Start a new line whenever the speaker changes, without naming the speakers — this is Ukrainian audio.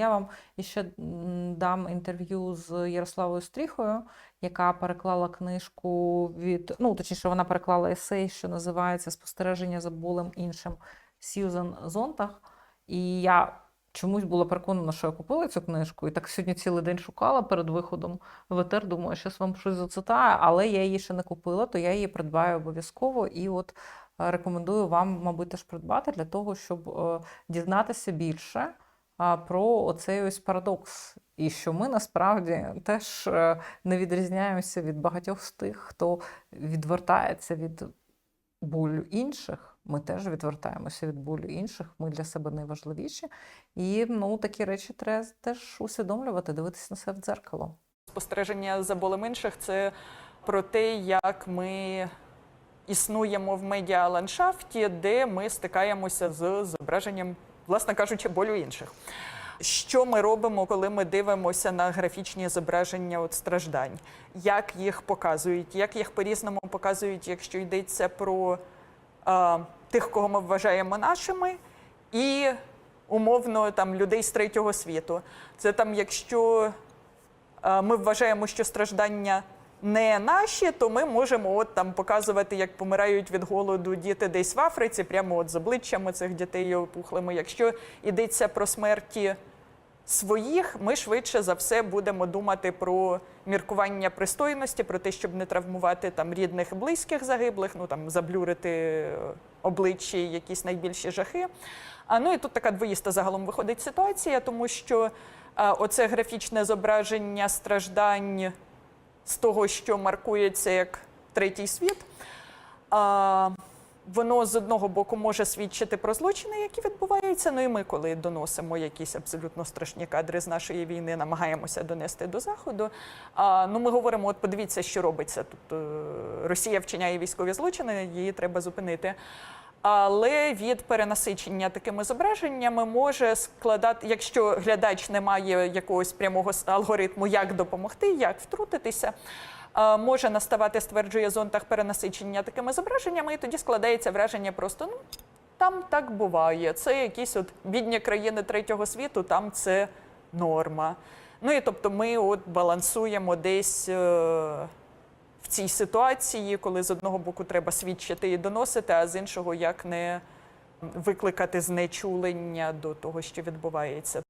Я вам ще дам інтерв'ю з Ярославою Стріхою, яка переклала книжку від, ну точніше, вона переклала есей, що називається Спостереження за болем іншим Сьюзан Зонтах. І я чомусь була переконана, що я купила цю книжку, і так сьогодні цілий день шукала перед виходом в етер. Думаю, щось вам щось зацитаю, але я її ще не купила, то я її придбаю обов'язково. І от е, рекомендую вам, мабуть, теж придбати для того, щоб е, дізнатися більше про оцей ось парадокс. І що ми насправді теж е, не відрізняємося від багатьох з тих, хто відвертається від болю інших. Ми теж відвертаємося від болю інших. Ми для себе найважливіші. І ну, такі речі треба теж усвідомлювати, дивитися на себе в дзеркало.
Спостереження за болем інших це про те, як ми існуємо в медіаландшафті, де ми стикаємося з зображенням, власне кажучи, болю інших. Що ми робимо, коли ми дивимося на графічні зображення от страждань? Як їх показують? Як їх по-різному показують, якщо йдеться про а, тих, кого ми вважаємо нашими, і умовно там людей з третього світу? Це там, якщо е, ми вважаємо, що страждання не наші, то ми можемо от там показувати, як помирають від голоду діти десь в Африці, прямо от з обличчями цих дітей опухлими. Якщо йдеться про смерті своїх, ми швидше за все будемо думати про міркування пристойності, про те, щоб не травмувати там рідних близьких загиблих, ну там заблюрити е, обличчя, якісь найбільші жахи. А ну і тут така двоїста загалом виходить ситуація, тому що а, оце графічне зображення страждань з того, що маркується як третій світ. А, воно з одного боку може свідчити про злочини, які відбуваються. Ну і ми, коли доносимо якісь абсолютно страшні кадри з нашої війни, намагаємося донести до заходу. А, ну, ми говоримо: от подивіться, що робиться тут. е, Росія вчиняє військові злочини, її треба зупинити. Але від перенасичення такими зображеннями може складати, якщо глядач не має якогось прямого алгоритму, як допомогти, як втрутитися. е, Може наставати, стверджує зонтах перенасичення такими зображеннями, і тоді складається враження просто ну там так буває. Це якісь от бідні країни третього світу, там це норма. Ну і тобто ми от балансуємо десь е, цій ситуації, коли з одного боку треба свідчити і доносити, а з іншого як не викликати знечулення до того, що відбувається.